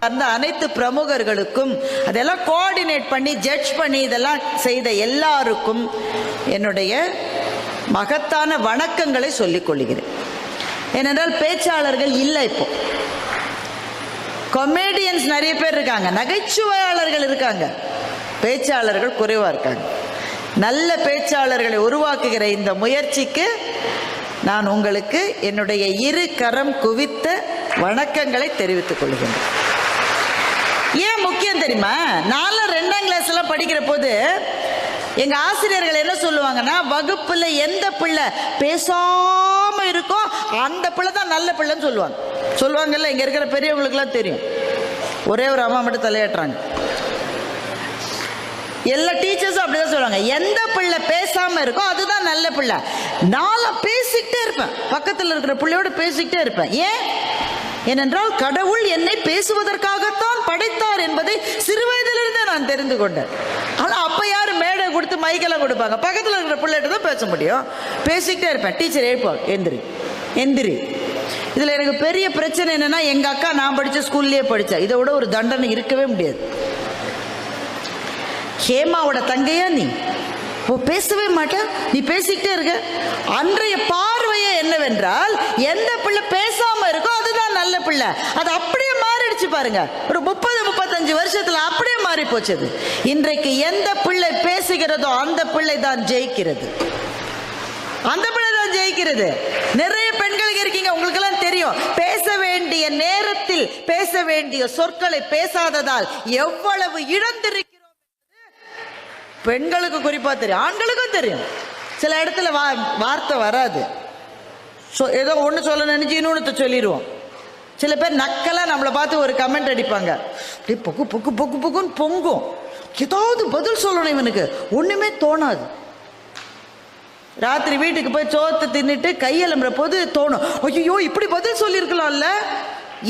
அந்த அனைத்து பிரமுகர்களுக்கும் அதெல்லாம் கோஆர்டினேட் பண்ணி ஜட்ஜ் பண்ணி இதெல்லாம் செய்த எல்லாருக்கும் என்னுடைய மகத்தான வணக்கங்களை சொல்லிக் கொள்கிறேன். ஏனென்றால் பேச்சாளர்கள் இல்லை இப்போ. கொமேடியன்ஸ் நிறைய பேர் இருக்காங்க. நகைச்சுவையாளர்கள் இருக்காங்க. பேச்சாளர்கள் குறைவாக இருக்காங்க. நல்ல பேச்சாளர்களை உருவாக்குகிற இந்த முயற்சிக்கு நான் உங்களுக்கு என்னுடைய இரு கரம் குவித்த வணக்கங்களை தெரிவித்துக் கொள்கின்றேன். முக்கியம் தெரியுமா? நானும் ரெண்டாம் கிளாஸ் எல்லாம் படிக்கிற போது எங்க ஆசிரியர்கள் என்ன சொல்லுவாங்கன்னா வகுப்புல எந்த பிள்ளை பேசாம இருக்கோ அந்த பிள்ளை தான் நல்ல பிள்ளைன்னு சொல்லுவாங்க. சொல்லுவாங்கல்ல இங்க இருக்கிற பெரியவங்களுக்குலாம் தெரியும். ஒரே ஒரு அம்மா மட்டும் தலையாட்டுறாங்க. எல்லா டீச்சர்ஸும் அப்படிதான் சொல்லுவாங்க. எந்த பிள்ளை பேசாம இருக்கோ அதுதான் நல்ல பிள்ளை. நானும் பேசிக்கிட்டே இருப்பேன். பக்கத்தில் இருக்கிற பிள்ளையோட பேசிக்கிட்டே இருப்பேன். ஏன்? ஏனென்றால் கடவுள் என்னை பேசுவதற்காகத்தான் படைத்தார் என்பதை சிறுவயதிலிருந்தே நான் தெரிந்து கொண்டேன். ஆனால் அப்ப யாரும் மேடை கொடுத்து மைக்கெல்லாம் கொடுப்பாங்க? பக்கத்தில் இருக்கிற பிள்ளைகிட்ட தான் பேச முடியும். பேசிக்கிட்டே இருப்பேன். டீச்சர் எழுப்பாங்க எந்திரி. எந்திரி. இதில் எனக்கு பெரிய பிரச்சனை என்னன்னா எங்க அக்கா நான் படித்த ஸ்கூல்லேயே படித்தேன் இதை விட ஒரு தண்டனை இருக்கவே முடியாது. ஹேமாவோட தங்கையா நீ? ஓ பேசவே மாட்டேன். நீ பேசிக்கிட்டே இருக்க. அன்றைய பார்வையே என்னவென்றால் எந்த பிள்ளை பே பிள்ளை. அது அப்படியே மாறிடுச்சு பாருங்க. ஒரு முப்பது முப்பத்தஞ்சு வருஷத்துல அப்படியே மாறி போச்சு அது இன்றைக்கு எந்த பிள்ளை பேசுகிறதோ அந்த பிள்ளை தான் ஜெயிக்கிறது. அந்த பிள்ளை தான் ஜெயிக்கிறது. நிறைய பெண்கள் இருக்கீங்க உங்களுக்கு எல்லாம் தெரியும். பேச வேண்டிய நேரத்தில் பேச வேண்டிய சொற்களை பேசாததால் எவ்வளவு இழந்திருக்கிறோம் பெண்களுக்கு குறிப்பா தெரியும். ஆண்களுக்கும் தெரியும். சில இடத்துல வா வார்த்தை வராது. ஏதோ ஒன்று சொல்ல நினைச்சு இன்னொன்று சொல்லிடுவோம் சில பேர் நக்கலாக நம்மளை பார்த்து ஒரு கமெண்ட் அடிப்பாங்க. அப்படியே பொக்கு பொக்கு பொக்கு பொக்குன்னு பொங்கும். ஏதாவது பதில் சொல்லணும் இவனுக்கு. ஒன்றுமே தோணாது. ராத்திரி வீட்டுக்கு போய் சோத்தை தின்னுட்டு கையெழும்புற போது தோணும். ஐயோ இப்படி பதில் சொல்லியிருக்கலாம்ல?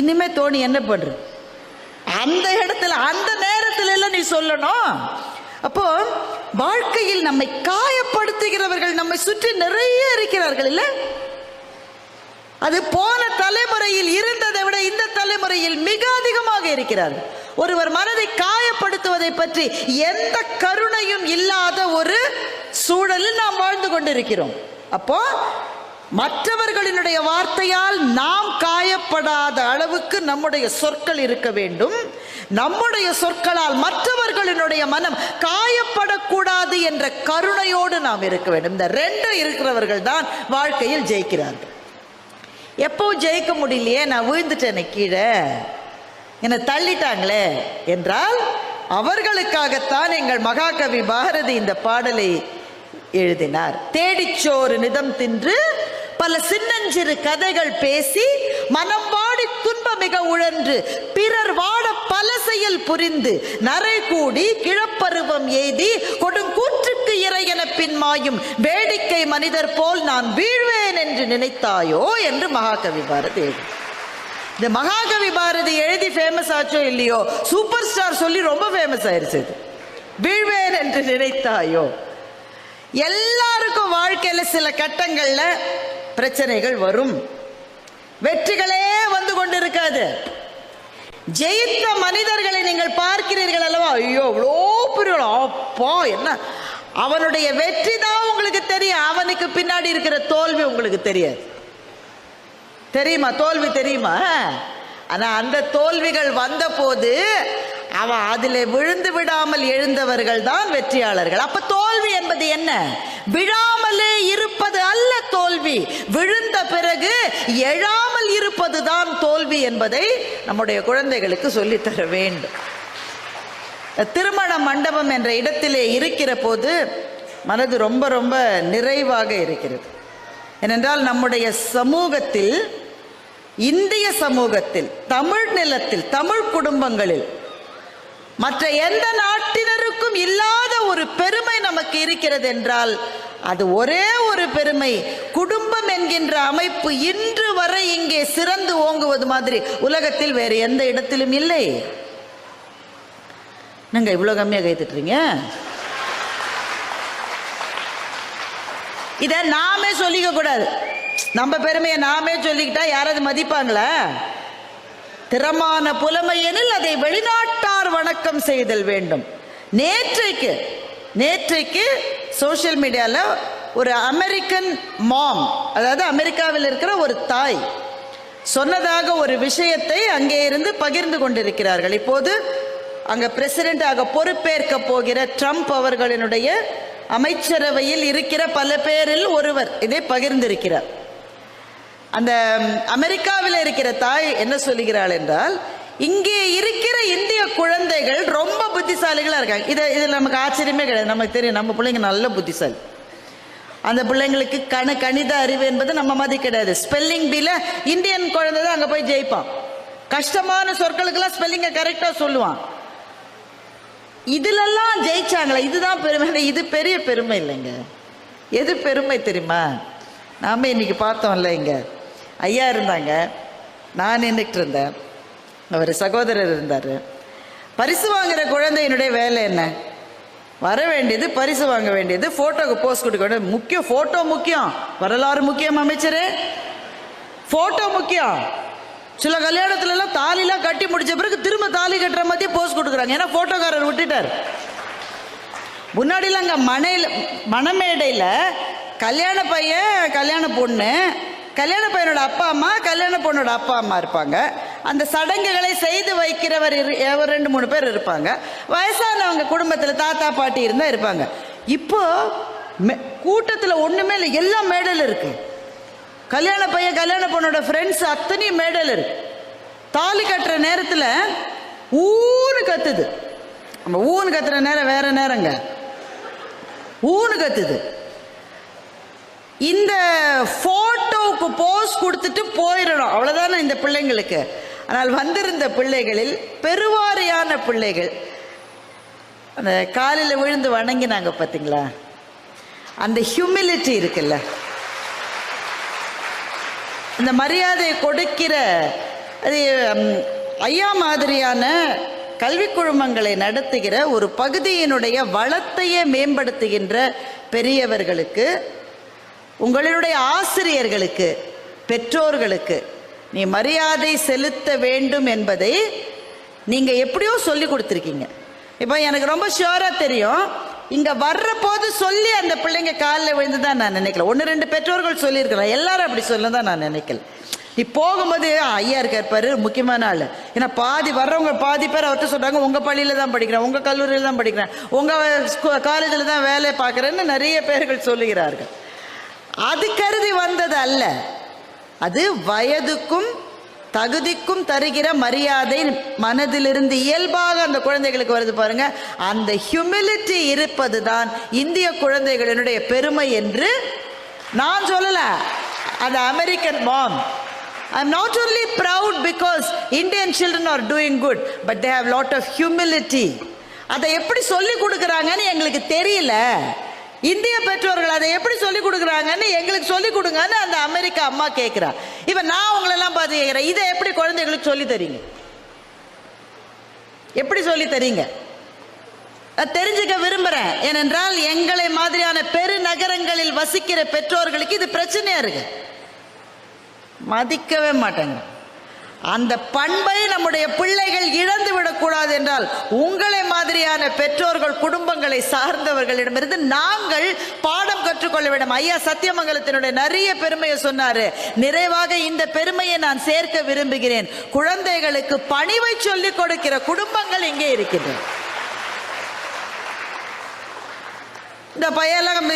இனிமே தோணி என்ன பண்ற அந்த இடத்துல அந்த நேரத்துல எல்லாம் நீ சொல்லணும். அப்போ வாழ்க்கையில் நம்மை காயப்படுத்துகிறவர்கள் நம்மை சுற்றி நிறைய இருக்கிறார்கள் இல்லை? அது போன தலைமுறையில் இருந்ததை விட இந்த தலைமுறையில் மிக அதிகமாக இருக்கிறார்கள். ஒருவர் மனதை காயப்படுத்துவதை பற்றி எந்த கருணையும் இல்லாத ஒரு சூழலில் நாம் வாழ்ந்து கொண்டிருக்கிறோம். அப்போ மற்றவர்களினுடைய வார்த்தையால் நாம் காயப்படாத அளவுக்கு நம்முடைய சொற்கள் இருக்க வேண்டும். நம்முடைய சொற்களால் மற்றவர்களினுடைய மனம் காயப்படக்கூடாது என்ற கருணையோடு நாம் இருக்க வேண்டும். இந்த ரெண்டு இருக்கிறவர்கள் தான் வாழ்க்கையில் ஜெயிக்கிறார்கள். எப்பவும் ஜெயிக்க முடியலையே நான் விழுந்துட்டேனே கீழே. என்னை தள்ளிட்டாங்களே என்றால் அவர்களுக்காகத்தான் எங்கள் மகாகவி பாரதி இந்த பாடலை எழுதினார். தேடிச்சோறு நிதம் தின்று பல சின்னஞ்சிறு கதைகள் பேசி மனம் வாடி துன்ப மிக உழன்று பிறர் வாட பல செயல் புரிந்து நரை கூடி கிழப்பருவம் எய்தி கொடுங்கூற்றுக்கு இறையென பின்மாயும் வேடிக்கை மனிதர் போல் நான் வீழ்வேன் என்று நினைத்தாயோ என்று மகாகவி பாரதி எழுதி. இந்த மகாகவி பாரதி எழுதி ஃபேமஸ் ஆச்சோ இல்லையோ? சூப்பர் ஸ்டார் சொல்லி ரொம்ப ஃபேமஸ் ஆயிருச்சு இது. வீழ்வேன் என்று நினைத்தாயோ? எல்லாருக்கும் வாழ்க்கையில் சில கட்டங்களில் பிரச்சனைகள் வரும். வெற்றிகளே வந்து கொண்டிருக்காது. ஜெயித்த மனிதர்களை நீங்கள் பார்க்கிறீர்கள் அல்லவா? ஐயோ அவ்வளோ பெரிய அப்பா என்ன அவனுடைய வெற்றி தான் உங்களுக்கு தெரியும். அவனுக்கு பின்னாடி இருக்கிற தோல்வி உங்களுக்கு தெரியாது. தெரியுமா? தோல்வி தெரியுமா? ஆனா அந்த தோல்விகள் வந்த போது அவன் அதில் விழுந்து விடாமல் எழுந்தவர்கள் தான் வெற்றியாளர்கள். அப்ப தோல்வி என்பது என்ன? விழாமலே இருப்பது அல்ல தோல்வி. விழுந்த பிறகு எழாமல் இருப்பது தான் தோல்வி என்பதை நம்முடைய குழந்தைகளுக்கு சொல்லித்தர வேண்டும். திருமண மண்டபம் என்ற இடத்திலே இருக்கிற போது மனது ரொம்ப ரொம்ப நிறைவாக இருக்கிறது. ஏனென்றால் நம்முடைய சமூகத்தில் இந்திய சமூகத்தில் தமிழ் நிலத்தில் தமிழ் குடும்பங்களில் மற்ற எந்த நாட்டினருக்கும் இல்லாத ஒரு பெருமை நமக்கு இருக்கிறது என்றால் அது ஒரே ஒரு பெருமை. குடும்பம் என்கின்ற அமைப்பு இன்று வரை இங்கே சிறந்து ஓங்குவது மாதிரி உலகத்தில் வேறு எந்த இடத்திலும் இல்லை. என்னங்க இவ்வளோ கம்மியாக கைத்துட்டுறீங்க இதை நாமே சொல்லிக்க கூடாது. நம்ம பெருமையை நாமே சொல்லிக்கிட்டா யாராவது மதிப்பாங்களா? திறமான புலமையெனில் அதை வெளிநாட்டார் வணக்கம் செய்தல் வேண்டும். நேற்றைக்கு நேற்றைக்கு சோஷியல் மீடியாவில் ஒரு அமெரிக்கன் மாம் அதாவது அமெரிக்காவில் இருக்கிற ஒரு தாய் சொன்னதாக ஒரு விஷயத்தை அங்கே இருந்து பகிர்ந்து கொண்டிருக்கிறார்கள். இப்போது அங்க பிரசிடென்டாக பொறுப்பேற்க போகிற ட்ரம்ப் அவர்களினுடைய அமைச்சரவையில் இருக்கிற பல பேரில் ஒருவர் இதை பகிர்ந்திருக்கிறார். அந்த அமெரிக்காவில் இருக்கிற தாய் என்ன சொல்லுகிறாள் என்றால் இங்கே இருக்கிற இந்திய குழந்தைகள் ரொம்ப புத்திசாலிகளாக இருக்காங்க. இதை இதில் நமக்கு ஆச்சரியமே கிடையாது. நமக்கு தெரியும். நம்ம பிள்ளைங்க நல்ல புத்திசாலி. அந்த பிள்ளைங்களுக்கு கண கணித அறிவு என்பது நம்ம மாதிரி கிடையாது. ஸ்பெல்லிங் பில இந்தியன் குழந்தை தான் அங்கே போய் ஜெயிப்பான். கஷ்டமான சொற்களுக்கெல்லாம் ஸ்பெல்லிங்கை கரெக்டாக சொல்லுவான். இதுலெல்லாம் ஜெயிச்சாங்களே இதுதான் பெருமை. இது பெரிய பெருமை இல்லைங்க. எது பெருமை தெரியுமா? நாம இன்னைக்கு பார்த்தோம்ல இங்கே. ஐயா இருந்தாங்க. நான் நின்றுட்டு இருந்தேன். அவர் சகோதரர் இருந்தார். பரிசு வாங்குற குழந்தையினுடைய வேலை என்ன? வர வேண்டியது பரிசு வாங்க வேண்டியது ஃபோட்டோக்கு போஸ்ட் கொடுக்க வேண்டியது. முக்கியம் ஃபோட்டோ முக்கியம். வரலாறு முக்கியம் அமைச்சர். ஃபோட்டோ முக்கியம். சில கல்யாணத்துல எல்லாம் தாலிலாம் கட்டி முடிச்ச பிறகு திரும்ப தாலி கட்டுற மாதிரி போஸ்ட் கொடுக்குறாங்க. ஏன்னா போட்டோக்காரர் விட்டுட்டார். முன்னாடிலாம் அங்கே மனையில் மணமேடையில் கல்யாண பையன் கல்யாண பொண்ணு கல்யாண பையனோட அப்பா அம்மா கல்யாண பொண்ணோட அப்பா அம்மா இருப்பாங்க. அந்த சடங்குகளை செய்து வைக்கிறவர் இரு- ஒரு ரெண்டு மூணு பேர் இருப்பாங்க. வயசானவங்க குடும்பத்தில் தாத்தா பாட்டி இருந்தால் இருப்பாங்க. இப்போ கூட்டத்தில் ஒன்றுமே இல்லை எல்லாம் மேடையில் இருக்குது கல்யாண பையன் கல்யாண பொண்ணோட ஃப்ரெண்ட்ஸ் அத்தனையும் மேடலர் தாலி கட்டுற நேரத்தில் ஊன்னு கத்துது. நம்ம ஊன்னு கத்துற நேரம் வேற நேரங்க. ஊன்னு கத்துது. இந்த போட்டோவுக்கு போஸ் கொடுத்துட்டு போயிடணும். அவ்வளோதானே இந்த பிள்ளைங்களுக்கு. ஆனால் வந்திருந்த பிள்ளைகளில் பெருவாரியான பிள்ளைகள் அந்த காலில் விழுந்து வணங்கினாங்க பார்த்தீங்களா அந்த ஹியூமிலிட்டி இருக்குல்ல. இந்த மரியாதை கொடுக்கிற அது ஐயா மாதிரியான கல்வி குழுமங்களை நடத்துகிற ஒரு பகுதியினுடைய வளத்தையே மேம்படுத்துகின்ற பெரியவர்களுக்கு உங்களுடைய ஆசிரியர்களுக்கு பெற்றோர்களுக்கு நீ மரியாதை செலுத்த வேண்டும் என்பதை நீங்கள் எப்படியோ சொல்லி கொடுத்துருக்கீங்க. இப்போ எனக்கு ரொம்ப ஷியோரா தெரியும் இங்க வர்ற போது சொல்லி அந்த பிள்ளைங்க காலில் விழுந்து தான் நான் நினைக்கல. ஒன்று ரெண்டு பெற்றோர்கள் சொல்லியிருக்கலாம் எல்லாரும் அப்படி சொல்ல தான் நான் நினைக்கல. நீ போகும்போது ஐயா இருக்கார் பாரு முக்கியமான ஆள். ஏன்னா பாதி வர்றவங்க பாதி பேர் அவர்கிட்ட சொல்கிறாங்க உங்கள் பள்ளியில் தான் படிக்கிறேன் உங்கள் கல்லூரியில் தான் படிக்கிறேன் உங்கள் காலேஜில் தான் வேலை பார்க்குறேன்னு நிறைய பேர்கள் சொல்லுகிறார்கள். அது கருதி வந்தது அல்ல அது வயதுக்கும் தகுதிக்கும் தருகிற மரியாதை மனதிலிருந்து இயல்பாக அந்த குழந்தைகளுக்கு வருது பாருங்க. அந்த ஹியூமிலிட்டி இருப்பது தான் இந்திய குழந்தைகளினுடைய பெருமை என்று நான் சொல்லல. அந்த American mom I'm not only proud because Indian children are doing good, but they have lot of humility. அதை எப்படி சொல்லி கொடுக்குறாங்கன்னு எங்களுக்கு தெரியல. இந்திய பெற்றோர்கள் அதை எப்படி சொல்லி கொடுக்குறாங்கன்னு எங்களுக்கு சொல்லிக் கொடுங்கன்னு அந்த அமெரிக்கா அம்மா கேட்குறா இப்போ நான் உங்களெல்லாம் பார்த்து கேட்குறேன் இதை எப்படி குழந்தைகளுக்கு சொல்லி தரீங்க? எப்படி சொல்லி தரீங்க? தெரிஞ்சுக்க விரும்புகிறேன் ஏனென்றால் எங்களை மாதிரியான பெருநகரங்களில் வசிக்கிற பெற்றோர்களுக்கு இது பிரச்சனையாக இருக்கு. மதிக்கவே மாட்டாங்க. அந்த பண்பை நம்முடைய பிள்ளைகள் இழந்து விடக்கூடாது என்றால் உங்களை மாதிரியான பெற்றோர்கள் குடும்பங்களை சார்ந்தவர்களிடமிருந்து நாங்கள் பாடம் கற்றுக்கொள்ள வேண்டும். ஐயா சத்தியமங்கலத்தினுடைய நிறைய பெருமையை சொன்னாரு. நிறைவாக இந்த பெருமையை நான் சேர்க்க விரும்புகிறேன். குழந்தைகளுக்கு பணிவை சொல்லிக் கொடுக்கிற குடும்பங்கள் இங்கே இருக்கின்றன. இந்த பையெல்லாம்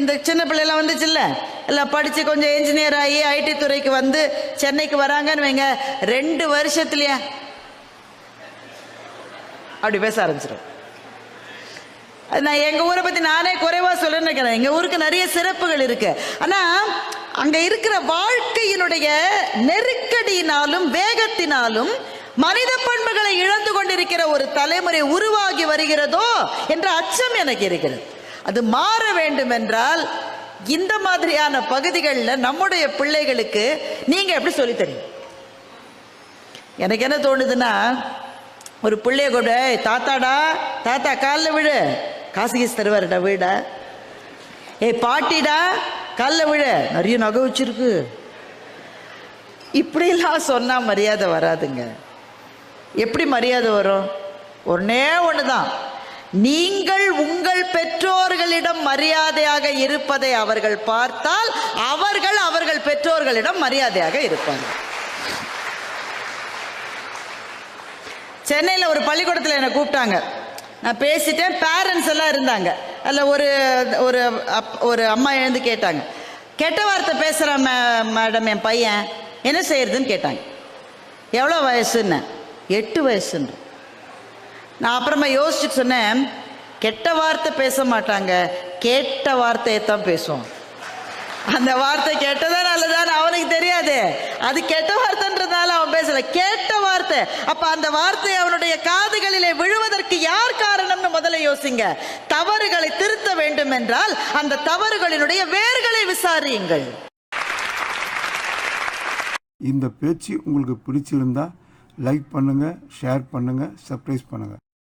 இந்த சின்ன பிள்ளைலாம் வந்துச்சுல்ல? எல்லாம் படித்து கொஞ்சம் என்ஜினியர் ஆகி ஐடி துறைக்கு வந்து சென்னைக்கு வராங்கன்னு வைங்க ரெண்டு வருஷத்துலையே. அப்படி பேச ஆரம்பிச்சிடும் அது நான் எங்கள் ஊரை பற்றி நானே குறைவாக சொல்லணும்னு நினைக்கிறேன். எங்கள் ஊருக்கு நிறைய சிறப்புகள் இருக்குது ஆனால் அங்கே இருக்கிற வாழ்க்கையினுடைய நெருக்கடியினாலும் வேகத்தினாலும் மனித பண்புகளை இழந்து கொண்டிருக்கிற ஒரு தலைமுறை உருவாகி வருகிறதோ என்ற அச்சம் எனக்கு இருக்கிறது. அது மாற வேண்டும் என்றால் இந்த மாதிரியான பகுதிகளில் நம்முடைய பிள்ளைகளுக்கு நீங்கள் எப்படி சொல்லித்தரீங்க? எனக்கு என்ன தோணுதுன்னா ஒரு பிள்ளைய கூட தாத்தாடா தாத்தா காலில் விழு. காசு கீசு தருவாருடா வீடா. ஏய் பாட்டிடா காலில் விழு. நிறைய நகை வச்சிருக்கு. இப்படிலாம் சொன்னால் மரியாதை வராதுங்க. எப்படி மரியாதை வரும்? ஒன்றே ஒன்று தான் நீங்கள் உங்கள் பெற்றோர்களிடம் மரியாதையாக இருப்பதை அவர்கள் பார்த்தால் அவர்கள் அவர்கள் பெற்றோர்களிடம் மரியாதையாக இருப்பாங்க. சென்னையில் ஒரு பள்ளிக்கூடத்தில் என்னை கூப்பிட்டாங்க. நான் பேசிட்டேன் பேரண்ட்ஸ் எல்லாம் இருந்தாங்க. அதில் ஒரு ஒரு அப் ஒரு அம்மா எழுந்து கேட்டாங்க. கெட்ட வார்த்தை பேசுகிற மே மேடம் என் பையன் என்ன செய்யறதுன்னு கேட்டாங்க. எவ்வளோ வயசுன்னு? எட்டு வயசுன்னு. நான் அப்புறமா யோசிச்சுட்டு சொன்னேன் கெட்ட வார்த்தை பேச மாட்டாங்க. கேட்ட வார்த்தையை தான் பேசுவோம். அந்த வார்த்தை கெட்டதா நல்லதான்னு அவனுக்கு தெரியாது. அது கெட்ட வார்த்தைன்றதால அவன் பேசல. கேட்ட வார்த்தை. அப்ப அந்த வார்த்தை அவனுடைய காதுகளிலே விழுவதற்கு யார் காரணம்னு முதல்ல யோசிங்க. தவறுகளை திருத்த வேண்டும் என்றால் அந்த தவறுகளினுடைய வேர்களை விசாரியுங்கள். இந்த பேச்சு உங்களுக்கு பிடிச்சிருந்தா லைக் பண்ணுங்கள் ஷேர் பண்ணுங்கள் சர்ப்ரைஸ் பண்ணுங்கள்